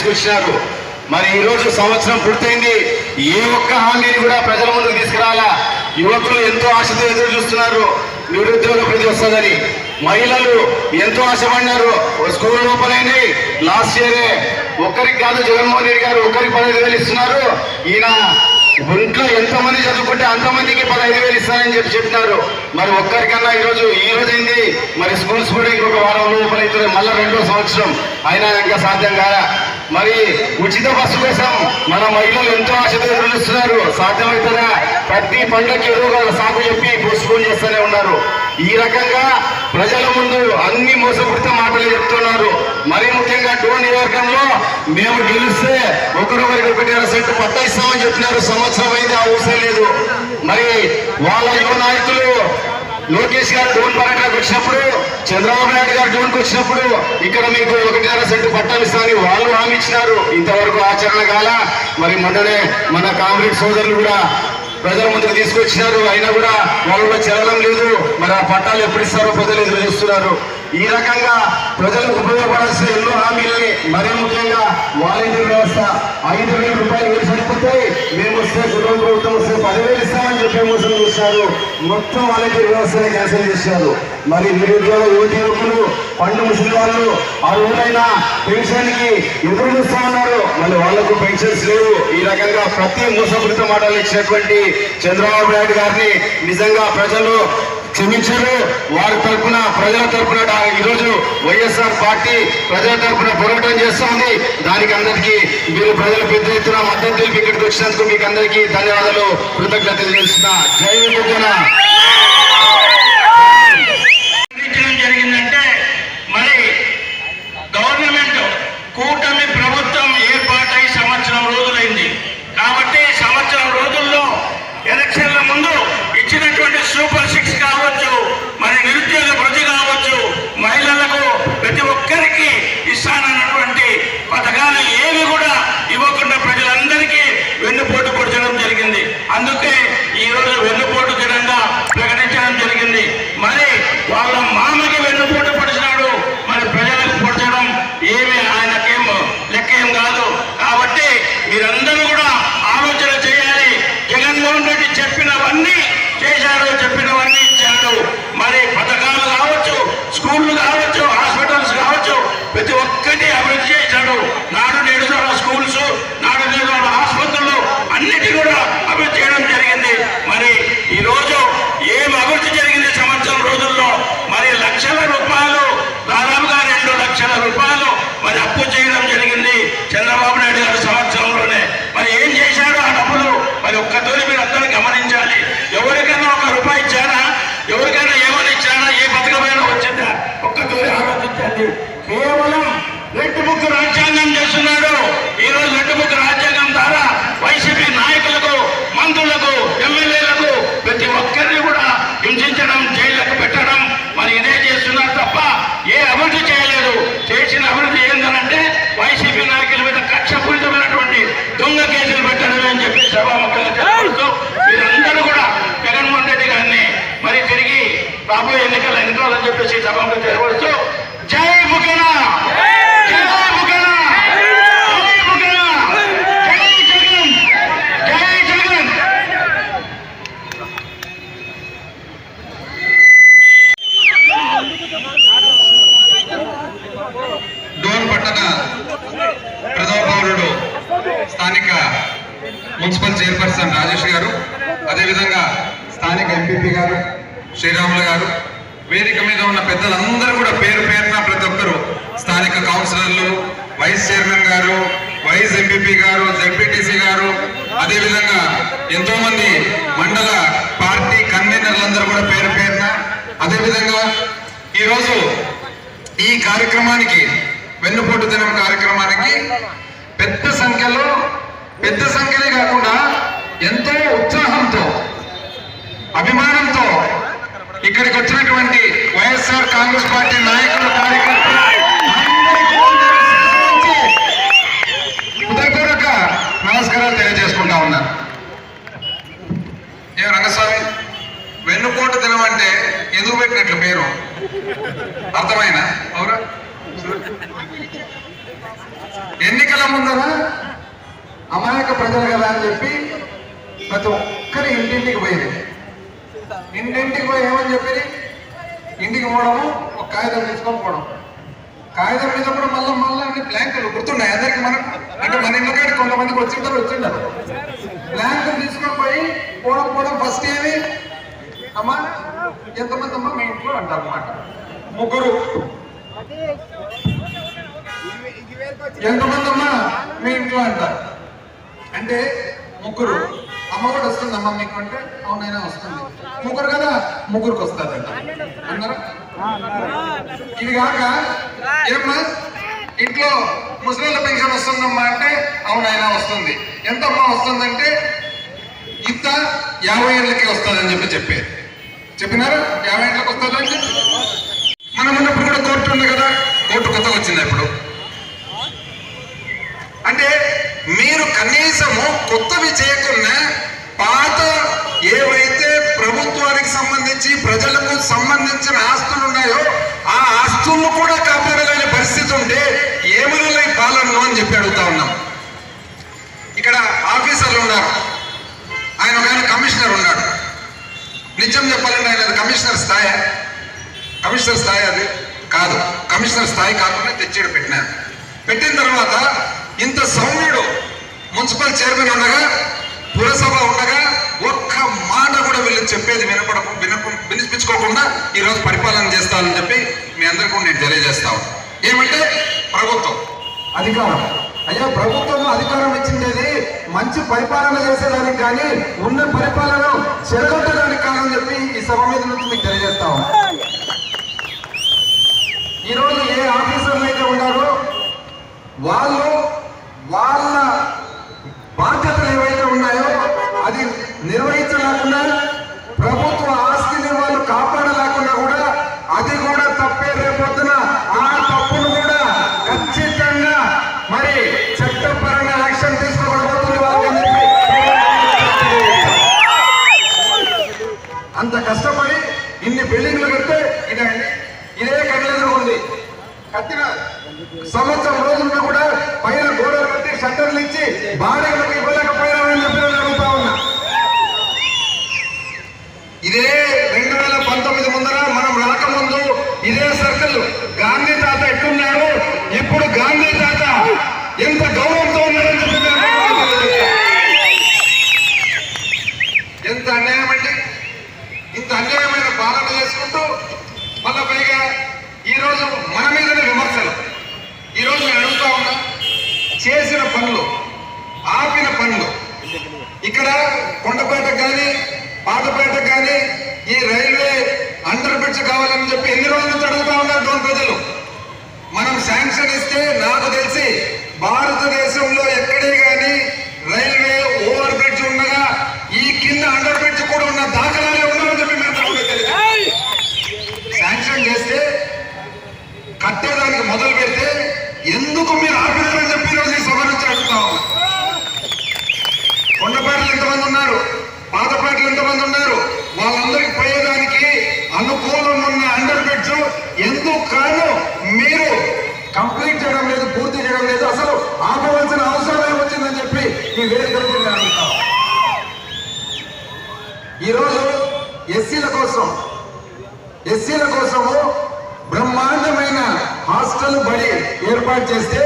తీసుకొచ్చినారు. మరి ఈ రోజు సంవత్సరం పూర్తయింది. ఏ ఒక్క హామీని కూడా ప్రజల ముందుకు తీసుకురాలా? యువకులు ఎంతో ఆశతో ఎదురు చూస్తున్నారు. నిరుద్యోగ ప్రతి వస్తుందని. మహిళలు ఎంతో ఆశపడినారు. స్కూల్ ఓపెన్ లాస్ట్ ఇయరే ఒక్కరికి కాదు జగన్మోహన్ రెడ్డి గారు ఒక్కరికి పదహైదు వేలు ఇస్తున్నారు. ఈయన ఇంట్లో ఎంతమంది చదువుకుంటే అంతమందికి పదహైదు వేలు ఇస్తారని చెప్పి చెప్తున్నారు మరి ఒక్కరికన్నా ఈరోజు ఈ రోజు అయింది. మరి స్కూల్స్ కూడా ఇంకొక వారంలో ఓపెన్ అవుతుంది మళ్ళీ రెండో సంవత్సరం. అయినా ఇంకా సాధ్యం కాదా? మరి ఉచిత బస్సు కోసం మన మహిళలు ఎంతో ఆశతో ఎదురుస్తున్నారు సాధ్యమవుతుందా ప్రతి పండగకి ఎదురుగా ఒక సాకు చెప్పి పోస్ట్పోన్ చేస్తూనే ఉన్నారు. ఈ రకంగా ప్రజల ముందు అన్ని మోసపూరిత మాటలు చెప్తున్నారు. మరీ ముఖ్యంగా డోన్ నియోజకంలో మేము గెలిస్తే ఒకరొకరికి ఒకటి సెట్ పట్ట ఇస్తామని చెప్పినారు. సంవత్సరం అయితే అవసరం లేదు. మరి వాళ్ళ యువ నాయకులు లోకేష్ గారు డోన్ పర్యటనకు వచ్చినప్పుడు చంద్రబాబు నాయుడు గారు డోన్కి వచ్చినప్పుడు ఇక్కడ మీకు ఒకటిన్నర సెంటు పట్టాలు ఇస్తామని వాళ్ళు హామీ ఇచ్చినారు. ఇంతవరకు ఆచరణ కాల మరి మొన్ననే మన కాంగ్రెస్ సోదరులు కూడా ప్రజల ముందుకు తీసుకొచ్చినారు. అయినా కూడా వాళ్ళలో చెరడం లేదు. మరి ఆ పట్టాలు ఎప్పుడు ఇస్తారో ప్రజలు ఎదురు చూస్తున్నారు. ఈ రకంగా ప్రజలకు ఉపయోగపడాల్సిన ఎన్నో హామీలని మరీ ముఖ్యంగా వాలంటీర్ వ్యవస్థ ఐదు వేల రూపాయలు సరిపోతాయి మేము వస్తే కుటుంబ ప్రభుత్వం వస్తే పదివేలు ఇస్తామని చెప్పి మోసం చేశారు. మొత్తం వాళ్ళకి వ్యవస్థని క్యాన్సిల్ చేశారు. మరి నిరుద్యోగ యువతి యువకులు పండు ముసలి వాళ్ళు ఆ పెన్షన్కి ఎదురు చూస్తా ఉన్నారు. మళ్ళీ వాళ్ళకు పెన్షన్స్ లేవు. ఈ రకంగా ప్రతి మోసపూరిత మాటలు ఇచ్చినటువంటి చంద్రబాబు నాయుడు గారిని నిజంగా ప్రజలు క్షమించారు. వారి తరపున ప్రజల తరపున ఈరోజు వైఎస్ఆర్ పార్టీ ప్రజల తరపున పోరాటం చేస్తా ఉంది దానికి అందరికీ మీరు ప్రజలు పెద్ద ఎత్తున మద్దతు తెలిపి ఇక్కడికి వచ్చినందుకు మీకు అందరికీ ధన్యవాదాలు. కృతజ్ఞతలు తెలుస్తున్నా జై ਤੁਸੀਂ ਸਭਾਂ ਦੇ వేదిక ఉన్న పెద్దలందరూ కూడా పేరు పేరున ప్రతి ఒక్కరు స్థానిక కౌన్సిలర్లు వైస్ చైర్మన్ గారు వైస్ ఎంపీపీ గారు జెడ్పీటీసీ గారు అదేవిధంగా ఎంతో మంది మండల పార్టీ కన్వీనర్లందరూ కూడా పేరు పేరున అదేవిధంగా ఈరోజు ఈ కార్యక్రమానికి వెన్నుపోటు దినం కార్యక్రమానికి పెద్ద సంఖ్యలో పెద్ద సంఖ్యనే కాకుండా ఎంతో ఉత్సాహంతో అభిమానంతో ఇక్కడికి వచ్చినటువంటి వైఎస్ఆర్ కాంగ్రెస్ పార్టీ నాయకులు కార్యకర్తలు హృదయపూర్వక నమస్కారాలు తెలియజేసుకుంటా ఉన్నా. ఏ రంగస్వామి వెన్నుపోటు దినం అంటే ఎందుకు పెట్టినట్లు పేరు అర్థమైనా అవునా? ఎన్నికల ముందర అమాయక ప్రజలు కదా అని చెప్పి ప్రతి ఒక్కరి ఇంటింటికి పోయేది. ఇంటింటికి పోయి ఏమని చెప్పేది? ఇంటికి పోవడము ఒక కాగితం తీసుకొని పోవడం. కాగితం మీద కూడా మళ్ళీ మళ్ళీ అన్ని బ్లాంకులు గుర్తున్నాయి. అందరికి మనకు అంటే మన ఇంటికాడ కొంతమందికి వచ్చింటారు వచ్చింటారు. బ్లాంకులు తీసుకొని పోయి పోవడం పోవడం ఫస్ట్ ఏమి? అమ్మా ఎంతమంది అమ్మా? మీ ఇంట్లో అంటారు అన్నమాట ముగ్గురు. ఎంతమంది అమ్మా? మీ ఇంట్లో అంటారు. అంటే ముగ్గురు. అమ్మ కూడా వస్తుంది అమ్మ మీకు అంటే అవునైనా వస్తుంది. ముగ్గురు కదా? ముగ్గురికి వస్తుంది అన్నారా ఇది కాక ఏమ్మా ఇంట్లో ముస్లింల పెన్షన్ వస్తుందమ్మా అంటే అవునైనా వస్తుంది. ఎంతమ్మా వస్తుందంటే ఇంత యాభై ఏళ్ళకి వస్తుందని చెప్పి చెప్పేది చెప్పినారు? యాభై ఏళ్ళకి వస్తుందండి మనం ఉన్నప్పుడు కూడా కోర్టు ఉంది కదా. కోర్టు కొత్తగా వచ్చింది ఇప్పుడు? అంటే మీరు కనీసము కొత్తవి చేయకుండా నిజం చెప్పాలంటే ఆయన కమిషనర్ స్థాయి. కమిషనర్ స్థాయి అది కాదు. కమిషనర్ స్థాయి కాకుండా తెచ్చాడు పెట్టినారు పెట్టిన తర్వాత ఇంత సౌమ్యుడు మున్సిపల్ చైర్మన్ ఉండగా పురసభ ఉండగా ఒక్క మాట కూడా వీళ్ళు చెప్పేది వినపడ వినప వినిపించుకోకుండా ఈ రోజు పరిపాలన చేస్తానని చెప్పి మీ అందరికీ నేను తెలియజేస్తా ఏమంటే ప్రభుత్వం అధికారం. అయ్యా ప్రభుత్వం అధికారం ఇచ్చిండేది మంచి పరిపాలన చేసేదానికి కానీ ఉన్న పరిపాలన చెడగొట్టడానికి కాదని చెప్పి ఈ సభ మీద నుంచి మీకు తెలియజేస్తాం ఈరోజు ఏ ఆఫీసర్లు అయితే ఉన్నారో వాళ్ళు వాళ్ళ బాధ్యతలు ఏవైతే ఉన్నాయో అది నిర్వహించలేకుండా ప్రభుత్వ ఆస్తిని వాళ్ళు కాపాడలేకుండా కూడా అది కూడా తప్పే రేపొద్దున ఆ తప్పును కూడా ఖచ్చితంగా మరి చట్టపరంగా యాక్షన్ తీసుకోబడబోతుంది వాళ్ళని చెప్పి అంత కష్టపడి ఇన్ని బిల్డింగ్లు కడితే ఇదే ఇదే కట్టలేదు ఉంది కట్టిన సంవత్సరం రోజుల్లో కూడా పైన గోడలు కట్టి షట్టర్లు ఇచ్చి బాడీలకు ఇవ్వలేకపోయామని చెప్పి నేను అడుగుతా ఉన్నా ఇదే రెండు వేల పంతొమ్మిది ముందర మనం రాకముందు ఇదే సర్కిల్ గాంధీ తాత ఎట్లున్నాడు ఇప్పుడు గాంధీ తాత ఎంత గౌరవంతో ఉన్నాడని చెప్పి నేను ఎంత అన్యాయం అండి ఇంత అన్యాయమైన పాలన చేసుకుంటూ మళ్ళా పైగా ఈరోజు మన మీదనే విమర్శలు ఈరోజు నేను అడుగుతా ఉన్నా చేసిన పనులు ఆపిన పనులు ఇక్కడ కొండపేట కానీ పాతపేట కానీ ఈ రైల్వే అండర్ బ్రిడ్జ్ కావాలని చెప్పి ఎన్ని రోజులు తడుగుతా అడుగుతా ఉన్నారు డోన్ ప్రజలు? మనం శాంక్షన్ ఇస్తే నాకు తెలిసి భారతదేశంలో ఎక్కడే కానీ రైల్వే ఓవర్ బ్రిడ్జ్ ఉండగా ఈ కింద అండర్ బ్రిడ్జ్ కూడా ఉన్న దాఖలాలే ఉండవని చెప్పి మేము తప్పకుండా తెలియజేస్తాం. శాంక్షన్ చేస్తే కట్టేదానికి మొదలు పెడితే ఎందుకు మీరు ఆపినారని చెప్పి ఈరోజు ఈ సభ నుంచి అడుగుతా ఉన్నా. కొండపేటలు ఎంతమంది ఉన్నారు పాతపేటలు ఎంతమంది ఉన్నారు వాళ్ళందరికీ పోయేదానికి అనుకూలం ఉన్న అండర్ బ్రిడ్జ్ ఎందుకు కాను మీరు కంప్లీట్ చేయడం లేదు పూర్తి చేయడం లేదు అసలు ఆపవలసిన అవసరం ఏమొచ్చిందని చెప్పి ఈ వేదిక నుంచి నేను అడుగుతా ఉన్నా. ఈరోజు ఎస్సీల కోసం ఎస్సీల కోసము బ్రహ్మాండమైన హాస్టల్ బడి ఏర్పాటు చేస్తే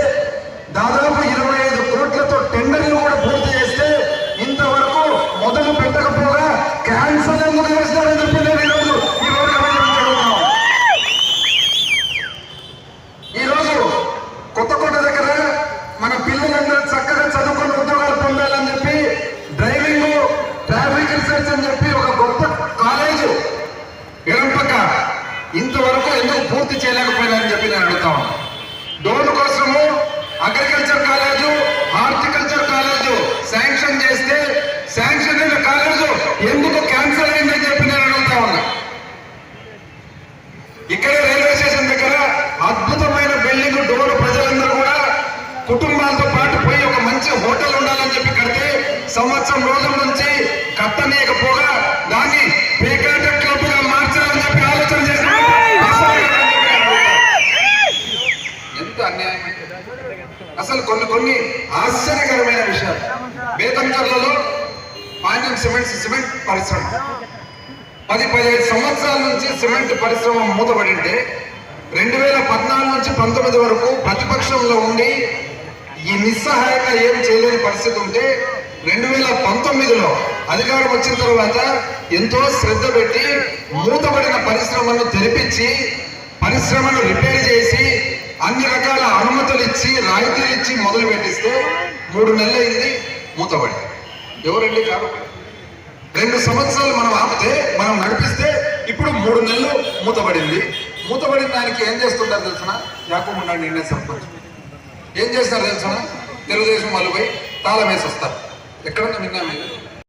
హోటల్ ఉండాలని చెప్పి కడితే సంవత్సరం రోజుల నుంచి కట్టలేకపోగా దాన్ని పేకాట క్లబ్గా మార్చాలని చెప్పి ఆలోచన ఎంత అన్యాయం అసలు కొన్ని కొన్ని ఆశ్చర్యకరమైన విషయాలు. బేతంకర్లలో పాండ్యం సిమెంట్ సిమెంట్ పరిశ్రమ. పది పదిహేను సంవత్సరాల నుంచి సిమెంట్ పరిశ్రమ మూతబడింటే రెండు వేల పద్నాలుగు నుంచి పంతొమ్మిది వరకు ప్రతిపక్షంలో ఉండి ఈ నిస్సహాయక ఏం చేయలేని పరిస్థితి ఉంటే రెండు వేల పంతొమ్మిదిలో అధికారం వచ్చిన తర్వాత ఎంతో శ్రద్ధ పెట్టి మూతబడిన పరిశ్రమను తెరిపించి పరిశ్రమను రిపేర్ చేసి అన్ని రకాల అనుమతులు ఇచ్చి రాయితీలు ఇచ్చి మొదలు పెట్టిస్తే మూడు నెలలు అయింది మూతబడి. ఎవరండి కాదు రెండు సంవత్సరాలు మనం ఆపితే మనం నడిపిస్తే ఇప్పుడు మూడు నెలలు మూతబడింది. మూతబడిన దానికి ఏం చేస్తుంటారు తెలిసిన యాకూబ్ ఉన్నాడు నిన్నే సర్పంచ్. ఏం చేస్తారు తెలుసా? తెలుగుదేశం వాళ్ళు పోయి తాళం వేసి వస్తారు. ఎక్కడన్నా విన్నా మీరు?